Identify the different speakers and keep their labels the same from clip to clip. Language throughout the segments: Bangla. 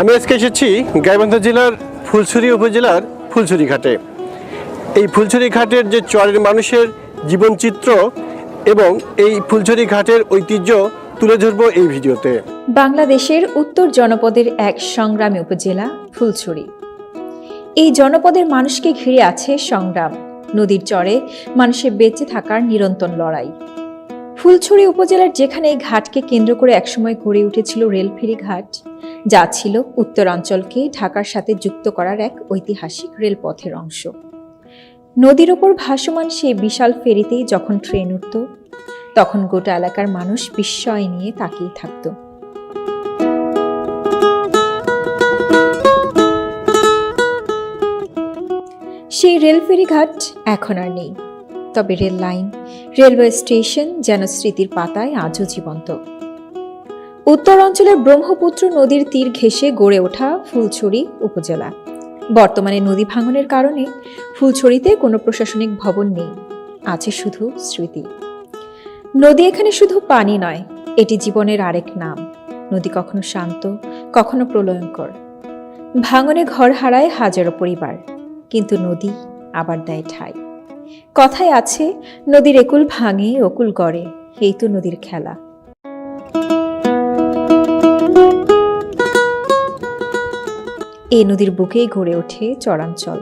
Speaker 1: আমি আজকে এসেছি গাইবান্ধা জেলার ফুলছড়ি উপজেলার ফুলছড়ি ঘাটে। এই ফুলছড়ি ঘাটের যে চরের মানুষের জীবনচিত্র এবং এই ফুলছড়ি ঘাটের ঐতিহ্য তুলে ধরবো এই ভিডিওতে।
Speaker 2: বাংলাদেশের উত্তর জনপদের এক সংগ্রামী উপজেলা ফুলছড়ি। এই জনপদের মানুষকে ঘিরে আছে সংগ্রাম। নদীর চরে মানুষের বেঁচে থাকার নিরন্তর লড়াই। ফুলছড়ি উপজেলার যেখানে এই ঘাটকে কেন্দ্র করে একসময় গড়ে উঠেছিল রেলফেরি ঘাট যা ছিল উত্তরাঞ্চলকে ঢাকার সাথে যুক্ত করার এক ঐতিহাসিক রেলপথের অংশ। নদীর ওপর ভাসমান সেই বিশাল ফেরিতেই যখন ট্রেন উঠত, তখন গোটা এলাকার মানুষ বিস্ময় নিয়ে তাকিয়ে থাকতো। সেই রেল ফেরিঘাট এখন আর নেই। তবে রেল লাইন, রেলওয়ে স্টেশন যেন স্মৃতির পাতায় আজও জীবন্ত। উত্তর অঞ্চলের ব্রহ্মপুত্র নদীর তীর ঘেঁষে গড়ে ওঠা ফুলছড়ি উপজেলা। বর্তমানে নদী ভাঙনের কারণে ফুলছড়িতে কোনো প্রশাসনিক ভবন নেই, আছে শুধু স্মৃতি। নদী এখানে শুধু পানি নয়, এটি জীবনের আরেক নাম। নদী কখনো শান্ত, কখনো প্রলয়ঙ্কর। ভাঙনে ঘর হারায় হাজারো পরিবার, কিন্তু নদী আবার দেয় ঠাই। কথায় আছে, নদীর একুল ভাঙে, অকুল গড়ে, এই তো নদীর খেলা। এই নদীর বুকেই গড়ে ওঠে চরাঞ্চল।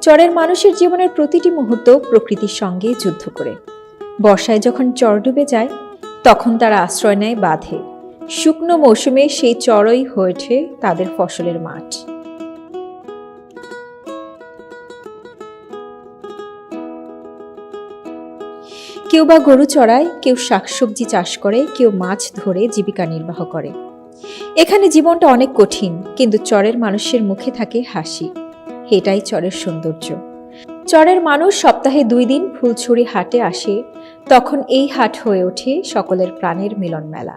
Speaker 2: চরের মানুষের জীবনের প্রতিটি মুহূর্ত প্রকৃতির সঙ্গে যুদ্ধ করে। বর্ষায় যখন চর ডুবে যায়, তখন তারা আশ্রয় নেয় বাঁধে। শুকনো মৌসুমে সেই চরই হয়ে ওঠে তাদের ফসলের মাঠ। কেউ বা গরু চড়ায়, কেউ শাকসবজি চাষ করে, কেউ মাছ ধরে জীবিকা নির্বাহ করে। এখানে জীবনটা অনেক কঠিন, কিন্তু চরের মানুষের মুখে থাকে হাসি। এটাই চরের সৌন্দর্য। চরের মানুষ সপ্তাহে দুই দিন ফুলছড়ি হাটে আসে, তখন এই হাট হয়ে ওঠে সকলের প্রাণের মিলন মেলা।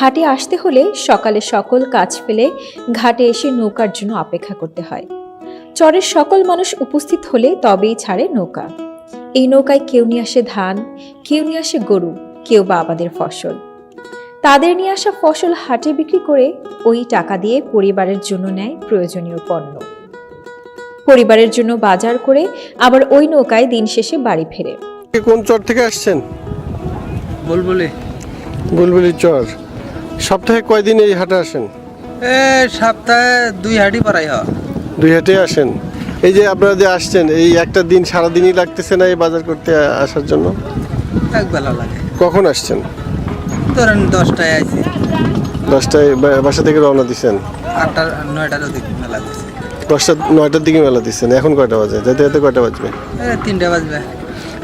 Speaker 2: হাটে আসতে হলে সকালে সকল কাজ ফেলে ঘাটে এসে নৌকার জন্য অপেক্ষা করতে হয়। চরের সকল মানুষ উপস্থিত হলে তবেই ছাড়ে নৌকা। এই নৌকায় কেউ নিয়ে আসে ধান কেউ নিয়ে আসে গরু কেউ বা আবাদের ফসল। তাদের নিয়ে আসা ফসল হাটে বিক্রি করে ওই টাকা দিয়ে পরিবারের জন্য নেয় প্রয়োজনীয় পণ্য। পরিবারের জন্য বাজার করে আবার ওই নৌকায় দিন শেষে বাড়ি ফেরে।
Speaker 1: কোন চর থেকে আসছেন?
Speaker 3: বুলবুলি।
Speaker 1: বুলবুলি চর। সপ্তাহে কয়দিন এই হাটে আসেন?
Speaker 3: এ সপ্তাহে দুই হাঁটি পড়াই হয়।
Speaker 1: দুই হাটে আসেন। এই যে আপনারা যে আসছেন এই একটা দিন সারাদিনই লাগতেছে না এই বাজার করতে আসার জন্য?
Speaker 3: এক বেলা লাগে।
Speaker 1: কখন আসছেন?
Speaker 3: ধরেন দশটায় আইছি।
Speaker 1: দশটায় বাসা থেকে রওনা দিছেন?
Speaker 3: আটটা নয়টার দিক মেলা
Speaker 1: দশটা নয়টার দিকে মেলা দিচ্ছেন এখন কয়টা বাজে? যেতে যেতে কয়টা বাজবে?
Speaker 3: তিনটা বাজবে।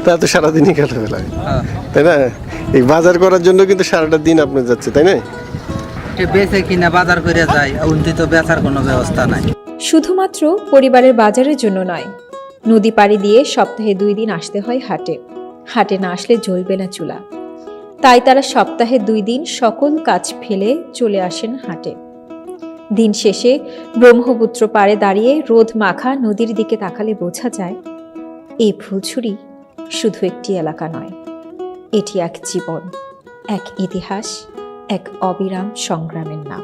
Speaker 1: তা তো সারাদিনই কাটা বেলায়
Speaker 3: হ্যাঁ।
Speaker 1: তাই না? এই বাজার করার জন্য কিন্তু সারাটা দিন আপনার যাচ্ছে তাই না?
Speaker 3: বেচে কিনা বাজার করে যায় উন্তি তো বেচার কোনো ব্যবস্থা নাই।
Speaker 2: শুধুমাত্র পরিবারের বাজারের জন্য নয়, নদী পাড়ি দিয়ে সপ্তাহে দুই দিন আসতে হয় হাটে। হাটে না আসলে জ্বলবে না চুলা। তাই তারা সপ্তাহে দুই দিন সকল কাজ ফেলে চলে আসেন হাটে। দিন শেষে ব্রহ্মপুত্র পাড়ে দাঁড়িয়ে রোদ মাখা নদীর দিকে তাকালে বোঝা যায়, এই ফুলছড়ি শুধু একটি এলাকা নয়, এটি এক জীবন, এক ইতিহাস, এক অবিরাম সংগ্রামের নাম।